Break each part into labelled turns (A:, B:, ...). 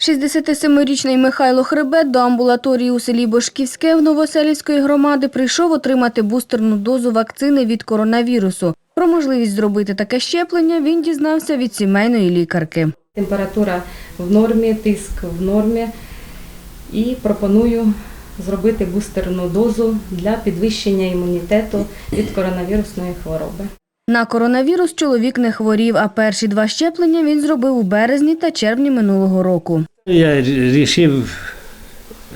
A: 67-річний Михайло Хребет до амбулаторії у селі Бошківське в Новоселівської громади прийшов отримати бустерну дозу вакцини від коронавірусу. Про можливість зробити таке щеплення він дізнався від сімейної лікарки.
B: Температура в нормі, тиск в нормі. І пропоную зробити бустерну дозу для підвищення імунітету від коронавірусної хвороби.
A: На коронавірус чоловік не хворів, а перші два щеплення він зробив у березні та червні минулого року.
C: Я вирішив,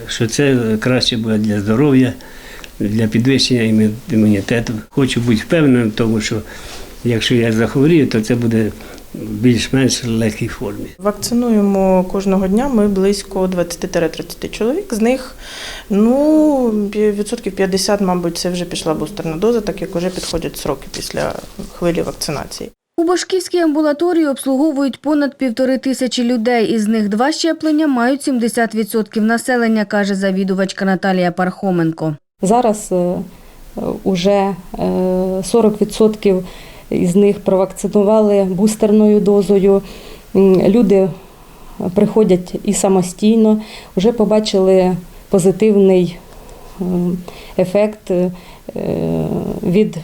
C: що це краще буде для здоров'я, для підвищення імунітету. Хочу бути впевненим тому, що якщо я захворію, то це буде більш-менш легкій формі.
D: Вакцинуємо кожного дня ми близько 20-30 чоловік. З них ну, відсотків 50, мабуть, це вже пішла бустерна доза, так як вже підходять сроки після хвилі вакцинації.
A: У Бошківській амбулаторії обслуговують понад півтори тисячі людей. Із них два щеплення мають 70% населення, каже завідувачка Наталія Пархоменко.
E: Зараз е, е, уже е, 40% із них провакцинували бустерною дозою. Люди приходять і самостійно, вже побачили позитивний е, ефект е, від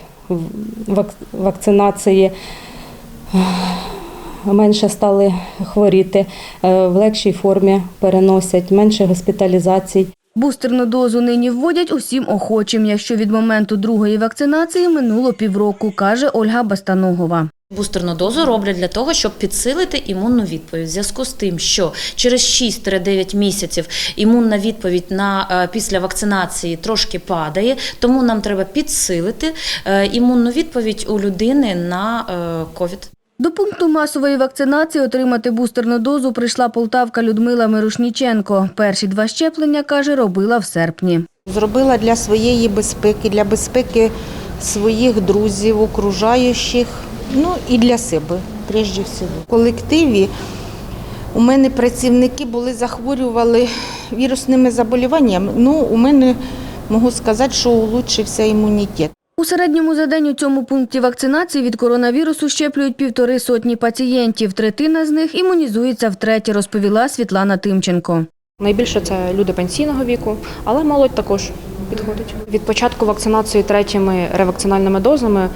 E: вакцинації. Менше стали хворіти, е, в легшій формі переносять, менше госпіталізацій.
A: Бустерну дозу нині вводять усім охочим, якщо від моменту другої вакцинації минуло півроку, каже Ольга Бастаногова.
F: Бустерну дозу роблять для того, щоб підсилити імунну відповідь. В зв'язку з тим, що через 6-9 місяців імунна відповідь на е, після вакцинації трошки падає, тому нам треба підсилити е, імунну відповідь у людини на е, ковід.
A: До пункту масової вакцинації отримати бустерну дозу прийшла полтавка Людмила Мирошніченко. Перші два щеплення, каже, робила в серпні.
G: Зробила для своєї безпеки, для безпеки своїх друзів, окружаючих, ну і для себе, прежде всього. В колективі у мене працівники були захворювали вірусними заболіваннями. Ну, у мене можу сказати, що улучшився імунітет.
A: У середньому за день у цьому пункті вакцинації від коронавірусу щеплюють півтори сотні пацієнтів. Третина з них імунізується втретє, розповіла Світлана Тимченко.
H: Найбільше це люди пенсійного віку, але молодь також підходить. Від початку вакцинації третіми ревакцинальними дозами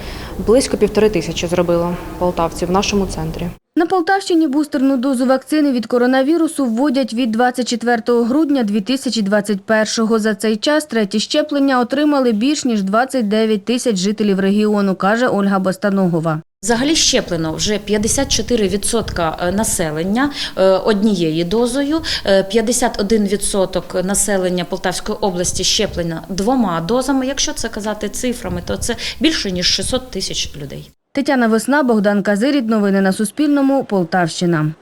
H: близько півтори тисячі зробило полтавців в нашому центрі.
A: На Полтавщині бустерну дозу вакцини від коронавірусу вводять від 24 грудня 2021-го. За цей час треті щеплення отримали більш ніж 29 тисяч жителів регіону, каже Ольга Бостаногова.
F: Взагалі щеплено вже 54% населення е, однією дозою, е, 51% населення Полтавської області щеплено двома дозами. Якщо це казати цифрами, то це більше ніж 600 тисяч людей.
A: Тетяна Весна, Богдан Казирід. Новини на Суспільному. Полтавщина.